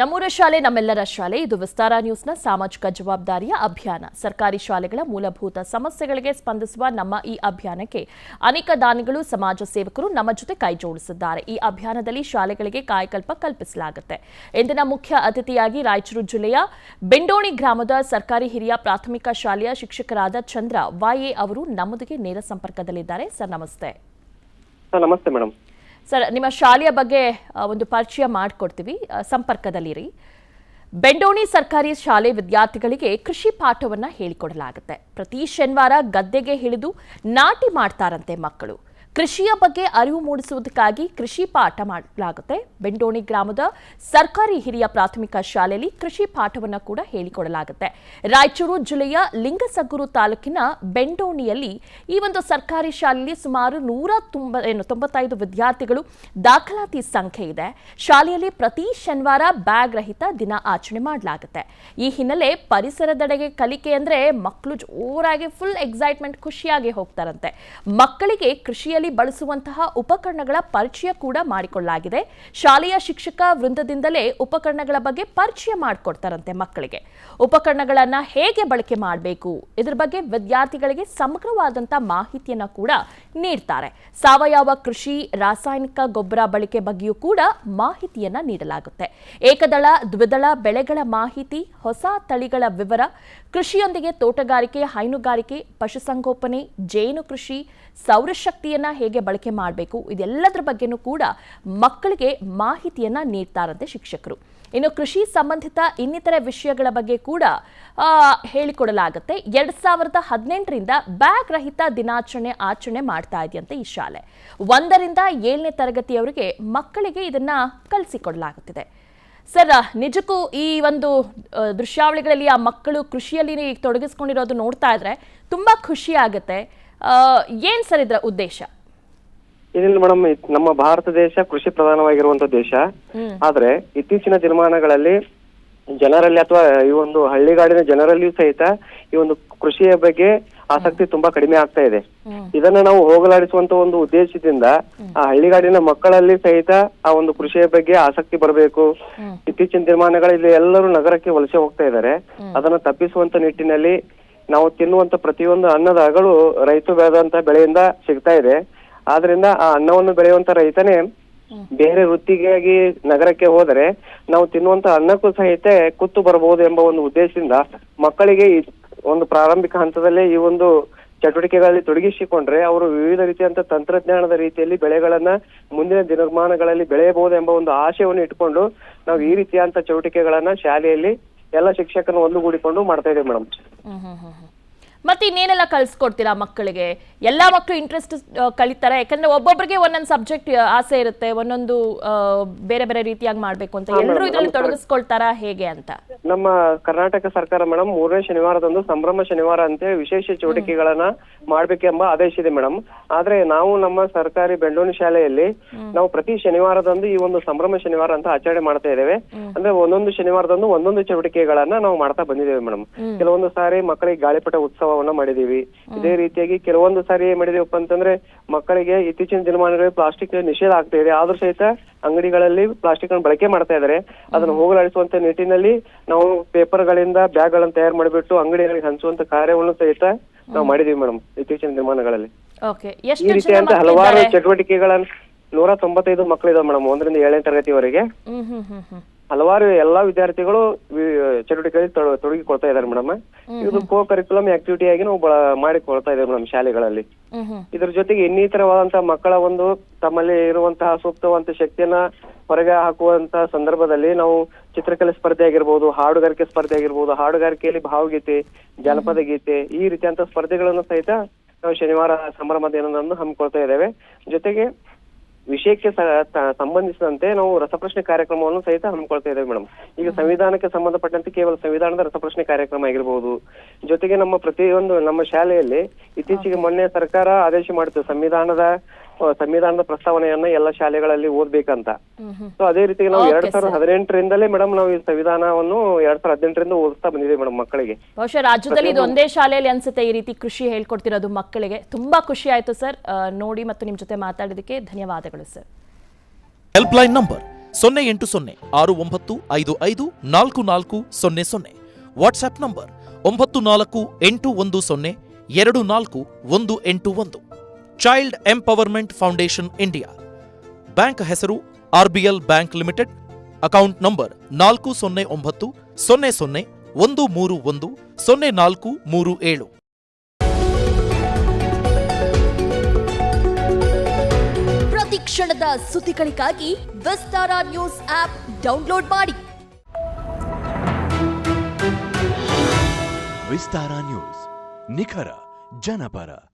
ನಮ್ಮೂರ ಶಾಲೆ, ನಮ್ಮೆಲ್ಲರ ಶಾಲೆ. ಇದು ವಿಸ್ತಾರ ನ್ಯೂಸ್ನ ಸಾಮಾಜಿಕ ಜವಾಬ್ದಾರಿಯ ಅಭಿಯಾನ. ಸರ್ಕಾರಿ ಶಾಲೆಗಳ ಮೂಲಭೂತ ಸಮಸ್ಯೆಗಳಿಗೆ ಸ್ಪಂದಿಸುವ ನಮ್ಮ ಈ ಅಭಿಯಾನಕ್ಕೆ ಅನೇಕ ದಾನಿಗಳು, ಸಮಾಜ ಸೇವಕರು ನಮ್ಮ ಜೊತೆ ಕೈಜೋಡಿಸಿದ್ದಾರೆ ಈ ಅಭಿಯಾನದಲ್ಲಿ ಶಾಲೆಗಳಿಗೆ ಕಾಯಕಲ್ಪ ಕಲ್ಪಿಸಲಾಗುತ್ತೆ. ಇಂದಿನ ಮುಖ್ಯ ಅತಿಥಿಯಾಗಿ ರಾಯಚೂರು ಜಿಲ್ಲೆಯ ಬೆಂಡೋಣಿ ಗ್ರಾಮದ ಸರ್ಕಾರಿ ಹಿರಿಯ ಪ್ರಾಥಮಿಕ ಶಾಲೆಯ ಶಿಕ್ಷಕರಾದ ಚಂದ್ರ ವಾಯೆ ಅವರು ನಮ್ಮೊಂದಿಗೆ ನೇರ ಸಂಪರ್ಕದಲ್ಲಿದ್ದಾರೆ. ಸರ್, ನಮಸ್ತೆ. ನಮಸ್ತೆ ಮೇಡಮ್ ಸರ್, ನಿಮ್ಮ ಶಾಲೆಯ ಬಗ್ಗೆ ಒಂದು ಪರಿಚಯ ಮಾಡಿಕೊಡ್ತೀವಿ. ಸಂಪರ್ಕದಲ್ಲಿರಿ. ಬೆಂಡೋಣಿ ಸರ್ಕಾರಿ ಶಾಲೆ ವಿದ್ಯಾರ್ಥಿಗಳಿಗೆ ಕೃಷಿ ಪಾಠವನ್ನು ಹೇಳಿಕೊಡಲಾಗುತ್ತೆ. ಪ್ರತಿ ಶನಿವಾರ ಗದ್ದೆಗೆ ಹಿಡಿದು ನಾಟಿ ಮಾಡ್ತಾರಂತೆ ಮಕ್ಕಳು. ಕೃಷಿಯ ಬಗ್ಗೆ ಅರಿವು ಮೂಡಿಸುವುದಕ್ಕಾಗಿ ಕೃಷಿ ಪಾಠ ಮಾಡಲಾಗುತ್ತೆ. ಬೆಂಡೋಣಿ ಗ್ರಾಮದ ಸರ್ಕಾರಿ ಹಿರಿಯ ಪ್ರಾಥಮಿಕ ಶಾಲೆಯಲ್ಲಿ ಕೃಷಿ ಪಾಠವನ್ನ ಕೂಡ ಹೇಳಿಕೊಡಲಾಗುತ್ತೆ. ರಾಯಚೂರು ಜಿಲ್ಲೆಯ ಲಿಂಗಸಗೂರು ತಾಲೂಕಿನ ಬೆಂಡೋಣಿಯಲ್ಲಿ ಈ ಒಂದು ಸರ್ಕಾರಿ ಶಾಲೆಯಲ್ಲಿ ಸುಮಾರು ನೂರ ತುಂಬ ಏನು ತೊಂಬತ್ತೈದು ವಿದ್ಯಾರ್ಥಿಗಳು ದಾಖಲಾತಿ ಸಂಖ್ಯೆ ಇದೆ. ಶಾಲೆಯಲ್ಲಿ ಪ್ರತಿ ಶನಿವಾರ ಬ್ಯಾಗ್ ರಹಿತ ದಿನ ಆಚರಣೆ ಮಾಡಲಾಗುತ್ತೆ. ಈ ಹಿನ್ನೆಲೆ ಪರಿಸರದೆಡೆಗೆ ಕಲಿಕೆ ಅಂದ್ರೆ ಮಕ್ಕಳು ಜೋರಾಗಿ ಫುಲ್ ಎಕ್ಸೈಟ್ಮೆಂಟ್ ಖುಷಿಯಾಗಿ ಹೋಗ್ತಾರಂತೆ. ಮಕ್ಕಳಿಗೆ ಕೃಷಿಯಲ್ಲಿ ಬಳಸುವಂತಹ ಉಪಕರಣಗಳ ಪರಿಚಯ ಕೂಡ ಮಾಡಿಕೊಳ್ಳಲಾಗಿದೆ. ಶಾಲೆಯ ಶಿಕ್ಷಕ ವೃಂದದಿಂದಲೇ ಉಪಕರಣಗಳ ಬಗ್ಗೆ ಪರಿಚಯ ಮಾಡಿಕೊಡ್ತಾರಂತೆ ಮಕ್ಕಳಿಗೆ. ಉಪಕರಣಗಳನ್ನು ಹೇಗೆ ಬಳಕೆ ಮಾಡಬೇಕು? ಇದರ ಬಗ್ಗೆ ವಿದ್ಯಾರ್ಥಿಗಳಿಗೆ ಸಮಗ್ರವಾದಂತ ಮಾಹಿತಿಯನ್ನ ಕೂಡ ನೀಡ್ತಾರೆ. ಸಾವಯವ ಕೃಷಿ, ರಾಸಾಯನಿಕ ಗೊಬ್ಬರ ಬಳಕೆ ಬಗ್ಗೆಯೂ ಕೂಡ ಮಾಹಿತಿಯನ್ನ ನೀಡಲಾಗುತ್ತೆ. ಏಕದಳ, ದ್ವಿದಳ ಬೆಳೆಗಳ ಮಾಹಿತಿ, ಹೊಸ ತಳಿಗಳ ವಿವರ, ಕೃಷಿಯೊಂದಿಗೆ ತೋಟಗಾರಿಕೆ, ಹೈನುಗಾರಿಕೆ, ಪಶುಸಂಗೋಪನೆ, ಜೇನು ಕೃಷಿ, ಸೌರಶಕ್ತಿಯನ್ನ ಹೇಗೆ ಬಳಕೆ ಮಾಡಬೇಕು? ಇದೆಲ್ಲದರ ಬಗ್ಗೆನೂ ಕೂಡ ಮಕ್ಕಳಿಗೆ ಮಾಹಿತಿಯನ್ನ ನೀಡ್ತಾರಂತೆ ಶಿಕ್ಷಕರು. ಇನ್ನು ಕೃಷಿ ಸಂಬಂಧಿತ ಇನ್ನಿತರ ವಿಷಯಗಳ ಬಗ್ಗೆ ಕೂಡ ಹೇಳಿಕೊಡಲಾಗುತ್ತೆ. ಎರಡ್ ಸಾವಿರದ ಹದಿನೆಂಟರಿಂದ ಬ್ಯಾಗ್ ರಹಿತ ದಿನಾಚರಣೆ ಆಚರಣೆ ಮಾಡ್ತಾ ಇದೆಯಂತೆ ಈ ಶಾಲೆ. ಒಂದರಿಂದ ಏಳನೇ ತರಗತಿಯವರಿಗೆ ಮಕ್ಕಳಿಗೆ ಇದನ್ನ ಕಲಿಸಿಕೊಡಲಾಗುತ್ತಿದೆ. ಸರ್, ನಿಜಕ್ಕೂ ಈ ಒಂದು ದೃಶ್ಯಾವಳಿಗಳಲ್ಲಿ ಆ ಮಕ್ಕಳು ಕೃಷಿಯಲ್ಲಿ ತೊಡಗಿಸ್ಕೊಂಡಿರೋದು ನೋಡ್ತಾ ಇದ್ರೆ ತುಂಬಾ ಖುಷಿ ಆಗುತ್ತೆ. ಏನ್ ಸರ್ ಇದರ ಉದ್ದೇಶ? ಇದಿಲ್ಲ ಮೇಡಮ್ ನಮ್ಮ ಭಾರತ ದೇಶ ಕೃಷಿ ಪ್ರಧಾನವಾಗಿರುವಂತ ದೇಶ. ಆದ್ರೆ ಇತ್ತೀಚಿನ ದಿನಮಾನಗಳಲ್ಲಿ ಜನರಲ್ಲಿ ಅಥವಾ ಈ ಒಂದು ಹಳ್ಳಿಗಾಡಿನ ಜನರಲ್ಲಿಯೂ ಸಹಿತ ಈ ಒಂದು ಕೃಷಿಯ ಬಗ್ಗೆ ಆಸಕ್ತಿ ತುಂಬಾ ಕಡಿಮೆ ಆಗ್ತಾ ಇದೆ. ಇದನ್ನ ನಾವು ಹೋಗಲಾಡಿಸುವಂತ ಒಂದು ಉದ್ದೇಶದಿಂದ ಆ ಹಳ್ಳಿಗಾಡಿನ ಮಕ್ಕಳಲ್ಲಿ ಸಹಿತ ಆ ಒಂದು ಕೃಷಿಯ ಬಗ್ಗೆ ಆಸಕ್ತಿ ಬರಬೇಕು. ಇತ್ತೀಚಿನ ದಿನಮಾನಗಳಲ್ಲಿ ಎಲ್ಲರೂ ನಗರಕ್ಕೆ ವಲಸೆ ಹೋಗ್ತಾ ಇದ್ದಾರೆ. ಅದನ್ನ ತಪ್ಪಿಸುವಂತ ನಿಟ್ಟಿನಲ್ಲಿ ನಾವು ತಿನ್ನುವಂತ ಪ್ರತಿಯೊಂದು ಅನ್ನದ ಅಗಳು ರೈತ ಬೆಳೆದಂತ ಬೆಳೆಯಿಂದ ಸಿಗ್ತಾ ಇದೆ. ಆದ್ರಿಂದ ಆ ಅನ್ನವನ್ನು ಬೆಳೆಯುವಂತ ರೈತನೇ ಬೇರೆ ವೃತ್ತಿಗಾಗಿ ನಗರಕ್ಕೆ ಹೋದರೆ ನಾವು ತಿನ್ನುವಂತ ಅನ್ನಕ್ಕೂ ಸಹಿತ ಕುತ್ತು ಬರಬಹುದು ಎಂಬ ಒಂದು ಉದ್ದೇಶದಿಂದ ಮಕ್ಕಳಿಗೆ ಈ ಒಂದು ಪ್ರಾರಂಭಿಕ ಹಂತದಲ್ಲೇ ಈ ಒಂದು ಚಟುವಟಿಕೆಗಳಲ್ಲಿ ತೊಡಗಿಸಿಕೊಂಡ್ರೆ ಅವರು ವಿವಿಧ ರೀತಿಯಂತ ತಂತ್ರಜ್ಞಾನದ ರೀತಿಯಲ್ಲಿ ಬೆಳೆಗಳನ್ನ ಮುಂದಿನ ದಿನಮಾನಗಳಲ್ಲಿ ಬೆಳೆಯಬಹುದು ಎಂಬ ಒಂದು ಆಶಯವನ್ನು ಇಟ್ಕೊಂಡು ನಾವು ಈ ರೀತಿಯಂತ ಚಟುವಟಿಕೆಗಳನ್ನ ಶಾಲೆಯಲ್ಲಿ ಎಲ್ಲ ಶಿಕ್ಷಕರನ್ನು ಒಂದುಗೂಡಿಕೊಂಡು ಮಾಡ್ತಾ ಇದ್ದೇವೆ ಮೇಡಮ್. ಮತ್ತೆ ಇನ್ನೇನೆಲ್ಲ ಕಲ್ಸ್ಕೊಡ್ತೀರಾ ಮಕ್ಕಳಿಗೆ? ಎಲ್ಲ ಮಕ್ಕಳು ಇಂಟ್ರೆಸ್ಟ್ ಕಲಿತಾರೆ ಯಾಕಂದ್ರೆ ಒಬ್ಬೊಬ್ಬರಿಗೆ ಒಂದೊಂದು ಸಬ್ಜೆಕ್ಟ್ ಆಸೆ ಇರುತ್ತೆ. ಒಂದೊಂದು ಬೇರೆ ಬೇರೆ ರೀತಿಯಾಗಿ ಮಾಡ್ಬೇಕು ಅಂತ. ಎಲ್ಲರೂ ಇದರಲ್ಲಿ ತೊಡಗಿಸ್ಕೊಳ್ತಾರಾ ಹೇಗೆ ಅಂತ? ನಮ್ಮ ಕರ್ನಾಟಕ ಸರ್ಕಾರ ಮೇಡಮ್ ಮೂರನೇ ಶನಿವಾರದಂದು ಸಂಭ್ರಮ ಶನಿವಾರ ಅಂತ ವಿಶೇಷ ಚಟುವಟಿಕೆಗಳನ್ನ ಮಾಡ್ಬೇಕೆಂಬ ಆದೇಶ ಇದೆ ಮೇಡಮ್. ಆದ್ರೆ ನಾವು ನಮ್ಮ ಸರ್ಕಾರಿ ಬೆಂಡೂರು ಶಾಲೆಯಲ್ಲಿ ನಾವು ಪ್ರತಿ ಶನಿವಾರದಂದು ಈ ಒಂದು ಸಂಭ್ರಮ ಶನಿವಾರ ಅಂತ ಆಚರಣೆ ಮಾಡ್ತಾ ಇದ್ದೇವೆ. ಅಂದ್ರೆ ಒಂದೊಂದು ಶನಿವಾರದಂದು ಒಂದೊಂದು ಚಟುವಟಿಕೆಗಳನ್ನ ನಾವು ಮಾಡ್ತಾ ಬಂದಿದ್ದೇವೆ ಮೇಡಮ್. ಕೆಲವೊಂದು ಸಾರಿ ಮಕ್ಕಳಿಗೆ ಗಾಳಿಪಟ ಉತ್ಸವವನ್ನ ಮಾಡಿದೀವಿ ಇದೇ ರೀತಿಯಾಗಿ ಕೆಲವೊಂದು ಸಾರಿ ಏನ್ ಮಾಡಿದೀವಪ್ಪ ಅಂತಂದ್ರೆ ಮಕ್ಕಳಿಗೆ ಇತ್ತೀಚಿನ ದಿನಮಾನಗಳಲ್ಲಿ ಪ್ಲಾಸ್ಟಿಕ್ ನಿಷೇಧ ಆಗ್ತಾ ಇದೆ. ಆದ್ರೂ ಸಹಿತ ಅಂಗಡಿಗಳಲ್ಲಿ ಪ್ಲಾಸ್ಟಿಕ್ ಅನ್ನು ಬಳಕೆ ಮಾಡ್ತಾ ಇದ್ದಾರೆ. ಅದನ್ನು ಹೋಗಲಾಡಿಸುವಂತ ನಿಟ್ಟಿನಲ್ಲಿ ನಾವು ಪೇಪರ್ ಗಳಿಂದ ಬ್ಯಾಗ್ ಗಳನ್ನ ತಯಾರು ಮಾಡಿಬಿಟ್ಟು ಅಂಗಡಿಗಳಿಗೆ ಹಂಚುವಂತ ಕಾರ್ಯವನ್ನು ಸಹಿತ ನಾವು ಮಾಡಿದೀವಿ ಮೇಡಮ್ ಇತ್ತೀಚಿನ ದಿನಮಾನಗಳಲ್ಲಿ. ಈ ರೀತಿಯಂತ ಹಲವಾರು ಚಟುವಟಿಕೆಗಳನ್ನ ನೂರ ತೊಂಬತ್ತೈದು ಮಕ್ಕಳಿದಾವೆ ಮೇಡಮ್ ಒಂದರಿಂದ ಏಳನೇ ತರಗತಿವರೆಗೆ. ಹ್ಮ್ ಹ್ಮ್ ಹ್ಮ್ ಹ್ಮ್. ಹಲವಾರು ಎಲ್ಲಾ ವಿದ್ಯಾರ್ಥಿಗಳು ತೊಡ- ತೊಡಗಿಕೊಳ್ತಾ ಇದ್ದಾರೆ ಮೇಡಮ್. ಇದು ಕೋ ಕರಿಕ್ಯುಲಮ್ ಆಕ್ಟಿವಿಟಿ ಆಗಿ ನಾವು ಮಾಡಿಕೊಳ್ತಾ ಇದ್ದೇವೆ ಮೇಡಮ್ ಶಾಲೆಗಳಲ್ಲಿ. ಇದ್ರ ಜೊತೆಗೆ ಇನ್ನಿತರವಾದಂತಹ ಮಕ್ಕಳ ಒಂದು ತಮ್ಮಲ್ಲಿ ಇರುವಂತಹ ಸೂಕ್ತವಂತ ಶಕ್ತಿಯನ್ನ ಹೊರಗೆ ಹಾಕುವಂತ ಸಂದರ್ಭದಲ್ಲಿ ನಾವು ಚಿತ್ರಕಲೆ ಸ್ಪರ್ಧೆ ಆಗಿರ್ಬೋದು ಹಾಡುಗಾರಿಕೆ ಸ್ಪರ್ಧೆ ಆಗಿರ್ಬೋದು ಹಾಡುಗಾರಿಕೆಯಲ್ಲಿ ಭಾವಗೀತೆ ಜಾನಪದ ಗೀತೆ ಈ ರೀತಿಯಂತ ಸ್ಪರ್ಧೆಗಳನ್ನು ಸಹಿತ ನಾವು ಶನಿವಾರ ಸಂಭ್ರಮದ ಹಮ್ಮಿಕೊಳ್ತಾ ಇದ್ದೇವೆ. ಜೊತೆಗೆ ವಿಷಯಕ್ಕೆ ಸಂಬಂಧಿಸಿದಂತೆ ನಾವು ರಸಪ್ರಶ್ನೆ ಕಾರ್ಯಕ್ರಮವನ್ನು ಸಹಿತ ಹಮ್ಮಿಕೊಳ್ತಾ ಇದ್ದೇವೆ ಮೇಡಮ್. ಈಗ ಸಂವಿಧಾನಕ್ಕೆ ಸಂಬಂಧಪಟ್ಟಂತೆ ಕೇವಲ ಸಂವಿಧಾನದ ರಸಪ್ರಶ್ನೆ ಕಾರ್ಯಕ್ರಮ ಆಗಿರಬಹುದು ಜೊತೆಗೆ ನಮ್ಮ ಪ್ರತಿಯೊಂದು ನಮ್ಮ ಶಾಲೆಯಲ್ಲಿ ಇತ್ತೀಚೆಗೆ ಮೊನ್ನೆ ಸರ್ಕಾರ ಆದೇಶ ಮಾಡಿತು ಸಂವಿಧಾನದ ಸಂವಿಧಾನದ ಪ್ರಸ್ತಾವನೆಯನ್ನ ಎಲ್ಲ ಶಾಲೆಗಳಲ್ಲಿ ಓದ್ಬೇಕಂತ. ಸೊ ಅದೇ ರೀತಿ ನಾವು ಎರಡ್ ಸಾವಿರದ ಹದಿನೆಂಟರಿಂದಲೇ ಮೇಡಮ್ ನಾವು ಈ ಸಂವಿಧಾನವನ್ನು ಎರಡ್ ಸಾವಿರದ ಹದಿನೆಂಟರಿಂದ ಓದಿಸ್ತಾ ಬಂದಿದೆ ಮೇಡಮ್ ಮಕ್ಕಳಿಗೆ. ಬಹುಶಃ ರಾಜ್ಯದಲ್ಲಿ ಇದು ಒಂದೇ ಶಾಲೆಯಲ್ಲಿ ಅನ್ಸುತ್ತೆ ಈ ರೀತಿ ಕೃಷಿ ಹೇಳ್ಕೊಡ್ತಿರೋದು ಮಕ್ಕಳಿಗೆ. ತುಂಬಾ ಖುಷಿ ಆಯ್ತು ಸರ್ ನೋಡಿ ಮತ್ತು ನಿಮ್ ಜೊತೆ ಮಾತಾಡೋದಕ್ಕೆ ಧನ್ಯವಾದಗಳು ಸರ್ ಹೆಲ್ಪ್ ಲೈನ್ ನಂಬರ್ ಸೊನ್ನೆ ಎಂಟು ಸೊನ್ನೆ ಆರು ಒಂಬತ್ತು ಐದು ಐದು ನಾಲ್ಕು ನಾಲ್ಕು ಸೊನ್ನೆ ಸೊನ್ನೆ. ವಾಟ್ಸ್ಆಪ್ ನಂಬರ್ ಒಂಬತ್ತು ನಾಲ್ಕು ಎಂಟು ಒಂದು ಸೊನ್ನೆ ಎರಡು ನಾಲ್ಕು ಒಂದು ಎಂಟು ಒಂದು. Child empowerment foundation India bank ಹೆಸರು RBL bank limited account number ನಾಲ್ಕು ಸೊನ್ನೆ ಒಂಬತ್ತು ಸೊನ್ನೆ ಸೊನ್ನೆ ಒಂದು ಮೂರು ಒಂದು ಸೊನ್ನೆ ನಾಲ್ಕು ಮೂರು ಏಳು. ಪ್ರತಿ ಕ್ಷಣದ ಸುದ್ದಿಗಳಿಗಾಗಿ ವಿಸ್ತಾರ ನ್ಯೂಸ್ ಆಪ್ ಡೌನ್ಲೋಡ್ ಮಾಡಿ. ವಿಸ್ತಾರ ನ್ಯೂಸ್ ನಿಖರ ಜನಪರ.